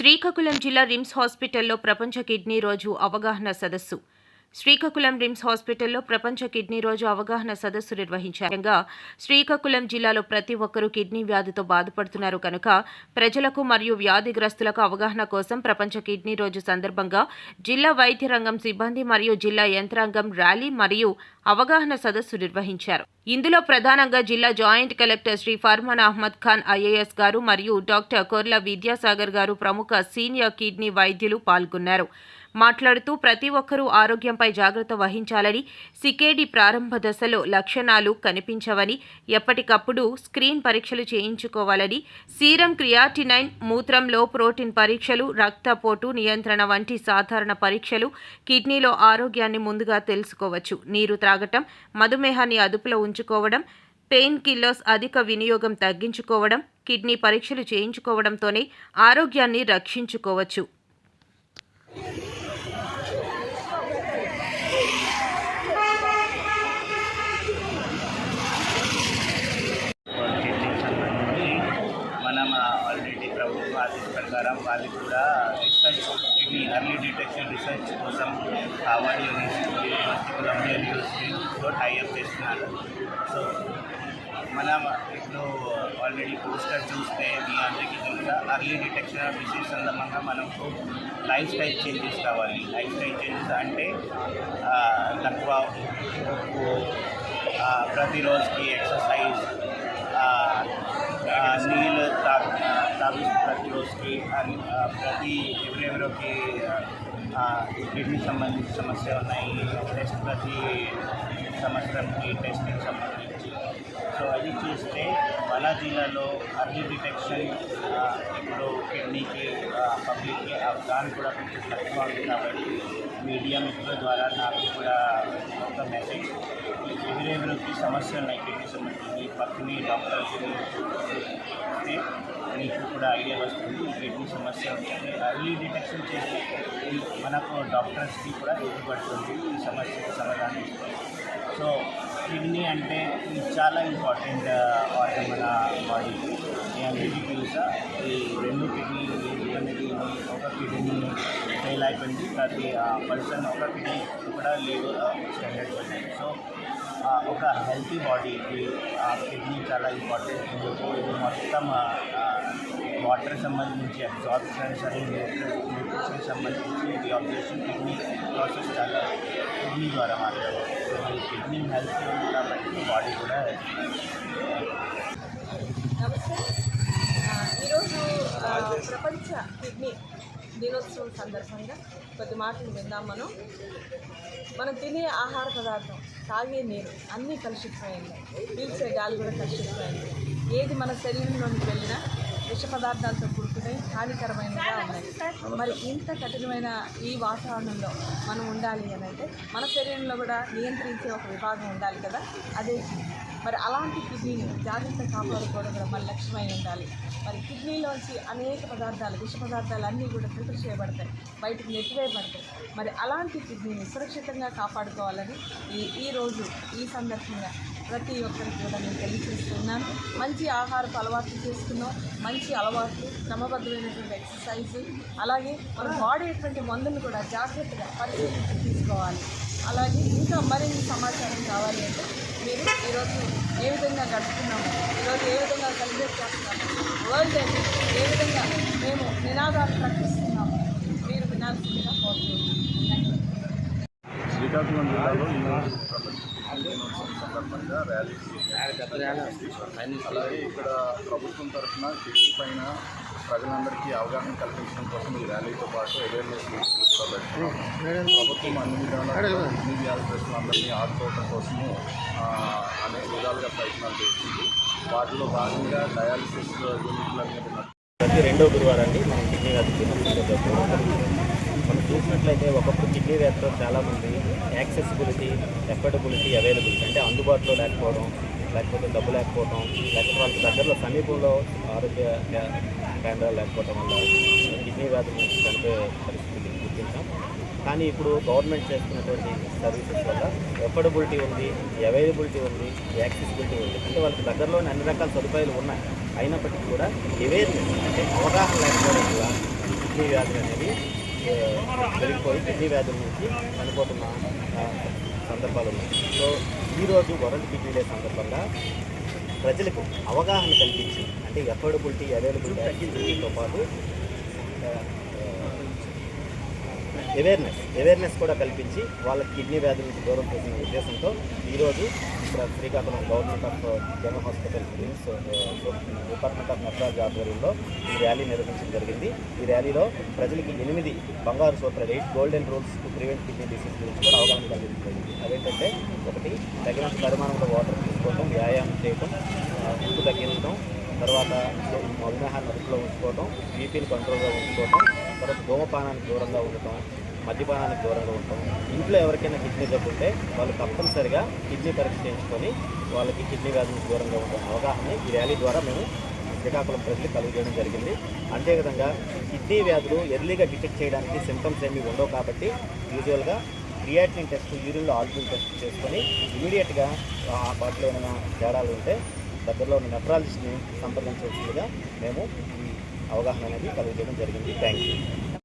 శ్రీకాకుళం జిల్లా రిమ్స్ హాస్పిటల్లో ప్రపంచ కిడ్నీ రోజు అవగాహన సదస్సు. శ్రీకాకుళం రిమ్స్ హాస్పిటల్లో ప్రపంచ కిడ్నీ రోజు అవగాహన సదస్సు నిర్వహించారు. శ్రీకాకుళం జిల్లాలో ప్రతి ఒక్కరూ కిడ్నీ వ్యాధితో బాధపడుతున్నారు కనుక ప్రజలకు మరియు వ్యాధిగ్రస్తులకు అవగాహన కోసం ప్రపంచ కిడ్నీ రోజు సందర్భంగా జిల్లా వైద్య రంగం సిబ్బంది మరియు జిల్లా యంత్రాంగం ర్యాలీ మరియు అవగాహన సదస్సు నిర్వహించారు. ఇందులో ప్రధానంగా జిల్లా joint collector Shri Farman Ahmad Khan IAS గారు మరియు డాక్టర్ కొర్ల విద్యాసాగర్ గారు ప్రముఖ సీనియర్ కిడ్నీ వైద్యులు పాల్గొన్నారు. మాట్లాడుతూ ప్రతి ఒక్కరూ ఆరోగ్యంపై జాగ్రత్త వహించాలని సికేడి ప్రారంభ దశలో లక్షణాలు కనిపించవని ఎప్పటికప్పుడు స్క్రీన్ పరీక్షలు చేయించుకోవాలని సీరం క్రియాటినైన్ మూత్రంలో ప్రోటీన్ పరీక్షలు రక్తపోటు నియంత్రణ వంటి సాధారణ పరీక్షలు కిడ్నీలో ఆరోగ్యాన్ని ముందుగా తెలుసుకోవచ్చు. నీరు త్రాగటం మధుమేహాన్ని అదుపులో ఉంచుకోవడం పెయిన్ కిల్లర్స్ అధిక వినియోగం తగ్గించుకోవడం కిడ్నీ పరీక్షలు చేయించుకోవడంతోనే ఆరోగ్యాన్ని రక్షించుకోవచ్చు కిడ్నీకి సంబంధించి మనం ఆల్రెడీ ప్రభుత్వ ఆదేశ ప్రకారం వాళ్ళు కూడా research kidney early detection research కోసం హార్వర్డ్ యూనివర్సిటీ కొలంబియా యూనివర్సిటీతో టైఅప్ చేస్తున్నారు. సో మనం ఇప్పుడు ఆల్రెడీ పోస్టర్ చూస్తే మీ అందరికీ తెలుసా? అర్లీ డిటెక్షన్ ఆఫ్ డిసీజ్ సందర్భంగా మనకు లైఫ్ స్టైల్ చేంజెస్ కావాలి. లైఫ్ స్టైల్ చేంజెస్ అంటే తక్కువ ఉప్పు ప్రతిరోజుకి ఎక్సర్సైజ్ ఆ, ఆ, నీళ్ళు తాగు తాగు ప్రతిరోజుకి అని, ఆ, ప్రతి ఎవరెవరికి కిడ్నీ సంబంధించిన సమస్య ఉన్నాయి టెస్ట్ ప్రతి సంవత్సరంకి టెస్ట్కి సంబంధించి సో అది చూస్తే మన జిల్లాలో అర్లీ డిటెక్షన్ ఇప్పుడు కిడ్నీకి పబ్లిక్కి దాన్ని కూడా కొంచెం తక్కువ ఉంది కాబట్టి మీడియా మిత్రుల ద్వారా నాకు కూడా ఒక మెసేజ్ ఎవరెవరికి సమస్య ఉన్నాయి కిడ్నీ సంబంధించి. పక్కనే డాక్టర్స్ మీకు కూడా ఐడియా వస్తుంది కిడ్నీ సమస్య ఉంటుంది అర్లీ డిటెక్షన్ చేస్తే మనకు డాక్టర్స్కి కూడా ఉపయోగపడుతుంది ఈ సమస్యకు సమాధానం ఇస్తుంది. సో కిడ్నీ అంటే ఇది చాలా ఇంపార్టెంట్ ఆర్గన్ మన బాడీకి మీ అందరికీ తెలుసా ఈ రెండు కిడ్నీ అనేది ఒక కిడ్నీ ఫెయిల్ అయిపోయింది ప్రతి పర్సన్ ఒక కిడ్నీ కూడా లేవు స్టాండర్డ్ పర్సన్ సో ఆ, ఒక హెల్తీ బాడీకి ఆ కిడ్నీ చాలా ఇంపార్టెంట్ ఎందుకు ఇది మొత్తం వాటర్ సంబంధించి అబ్జార్ప్షన్ సరే న్యూట్రిషన్ సంబంధించి ఇది అబ్జర్షన్ కిడ్నీ ప్రాసెస్ చాలా కిడ్నీ ద్వారా మాట్లాడారు సో ఈ కిడ్నీ హెల్త్ ఉంది కాబట్టి బాడీ కూడా నమస్తే ఆ, ఈరోజు ఆ, ప్రపంచ కిడ్నీ దినోత్సవం సందర్భంగా కొద్ది మాటలు విందాం మనం. మనం తినే ఆహార పదార్థం తాగే నీరు అన్నీ కలుషితమైంది పీల్చే గాలి కూడా కలుషితమైంది ఏది మన శరీరంలోనికి వెళ్ళినా విష పదార్థాలతో కూడుకుని హానికరమైనవిగా ఉన్నాయి. మరి ఇంత కఠినమైన ఈ వాతావరణంలో మనం ఉండాలి అని అంటే మన శరీరంలో కూడా నియంత్రించే ఒక విభాగం ఉండాలి కదా? అదే మరి అలాంటి కిడ్నీని జాగ్రత్త కాపాడుకోవడం కూడా మన లక్ష్యమై ఉండాలి. మరి కిడ్నీలోంచి అనేక పదార్థాలు విష పదార్థాలు అన్నీ కూడా ఫిల్టర్ చేయబడతాయి. బయటకు నెట్టివేయబడతాయి. మరి అలాంటి కిడ్నీని సురక్షితంగా కాపాడుకోవాలని ఈ ఈ రోజు ఈ సందర్భంగా ప్రతి ఒక్కరికి కూడా నేను తెలియజేస్తున్నాను. మంచి ఆహారపు అలవాట్లు చేసుకున్నాం. మంచి అలవాట్లు క్రమబద్ధమైనటువంటి ఎక్సర్సైజ్ అలాగే మన బాడీ అటువంటి మందులు కూడా జాగ్రత్తగా పరిశీలించి తీసుకోవాలి. అలాగే ఇంకా మరిన్ని సమాచారం కావాలి అంటే మీరు ఈరోజు ఏ విధంగా గడుపుతున్నాము? ఈరోజు ఏ విధంగా సెలబ్రేట్ చేస్తున్నాము? వరల్డ్ డే ఏ విధంగా మేము నినాదాలు ప్రకటిస్తున్నాము? మీరు వినాల్సిందిగా కోరుతున్నాము. శ్రీకాకుళం జిల్లాలో సందర్భంగా ర్యాలీ అలాగే ఇక్కడ ప్రభుత్వం తరఫున కిడ్నీ పైన ప్రజలందరికీ అవగాహన కల్పించడం కోసం ఈ ర్యాలీతో పాటు అవేర్నెస్ ప్రభుత్వం అన్ని విధాలుగా కిడ్నీ వ్యాధిగ్రస్తులందరినీ ఆదుకోవడం కోసము అనేక విధాలుగా ప్రయత్నాలు చేస్తుంది వాటిలో భాగంగా డయాలసిస్ యూనిట్లన్నిటి ప్రతి రెండో గురువారాన్ని మనం కిడ్నీ వ్యాధికి మనం చూసినట్లయితే ఒకప్పుడు కిడ్నీ వ్యాధితో చాలామంది యాక్సెసిబిలిటీ ఎఫర్డబిలిటీ అవైలబిలిటీ అంటే అందుబాటులో లేకపోవడం లేకపోతే డబ్బు లేకపోవటం లేకపోతే వాళ్ళకి దగ్గరలో సమీపంలో ఆరోగ్య కేంద్రాలు లేకపోవటం వల్ల కిడ్నీ వ్యాధి నుంచి చనిపోయే పరిస్థితిని గుర్తించాం. కానీ ఇప్పుడు గవర్నమెంట్ చేస్తున్నటువంటి సర్వీసెస్ వల్ల ఎఫర్డబిలిటీ ఉంది అవైలబిలిటీ ఉంది యాక్సెసిబిలిటీ ఉంది. అంటే వాళ్ళకి దగ్గరలోనే అన్ని రకాల సదుపాయాలు ఉన్నాయి. అయినప్పటికీ కూడా అవేర్నెస్ అంటే అవగాహన లేకపోవడం వల్ల కిడ్నీ వ్యాధులు అనేవి పెరిగిపోయి కిడ్నీ వ్యాధుల నుంచి చనిపోతున్న సందర్భాలు ఉన్నాయి సో ఈరోజు వరల్డ్ కిడ్నీ డే సందర్భంగా ప్రజలకు అవగాహన కల్పించి అంటే అఫోర్డబిలిటీ అవైలబిలిటీ తగ్గించడంతో పాటు అవేర్నెస్ అవేర్నెస్ కూడా కల్పించి వాళ్ళకి కిడ్నీ వ్యాధి నుంచి దూరం చేసిన ఉద్దేశంతో ఈరోజు ఇక్కడ Srikakulam government of general hospital RIMS department of metrology ఆధ్వర్యంలో ఈ ర్యాలీ నిర్వహించడం జరిగింది. ఈ ర్యాలీలో ప్రజలకి ఎనిమిది బంగారు సూత్రాలు eight golden rules to prevent kidney disease గురించి కూడా అవగాహన కలిగించడం జరిగింది. అవేంటంటే ఒకటి తగినంత పరిమాణంలో వాటర్ తీసుకోవడం వ్యాయామం చేయడం ఉప్పు తగ్గించడం తర్వాత మధుమేహాన్ని అదుపులో ఉంచుకోవటం బీపీని కంట్రోల్గా ఉంచుకోవటం తర్వాత ధూమపానానికి దూరంగా ఉండటం మద్యపానానికి దూరంగా ఉండటం. ఇంట్లో ఎవరికైనా కిడ్నీ జబ్బు ఉంటే వాళ్ళు తప్పనిసరిగా కిడ్నీ పరీక్ష చేయించుకొని వాళ్ళకి కిడ్నీ వ్యాధి దూరంగా ఉండడం అవగాహన ఈ ర్యాలీ ద్వారా మేము శ్రీకాకుళం ప్రజలకు కలుగజేయడం జరిగింది. అంతేవిధంగా కిడ్నీ వ్యాధులు ఎర్లీగా డిటెక్ట్ చేయడానికి సిమ్టమ్స్ ఏమీ ఉండవు కాబట్టి యూజువల్గా క్రియాటిన్ టెస్ట్ యూరిన్లో ఆల్బిన్ టెస్ట్ చేసుకొని ఇమీడియట్గా ఆ వాటిలో ఏమైనా తేడాలు ఉంటే దగ్గరలో ఉన్న నెఫ్రాలజిస్ట్ని సంప్రదించవలసిందిగా మేము అవగాహన అనేది కలిగించడం జరిగింది. Thank you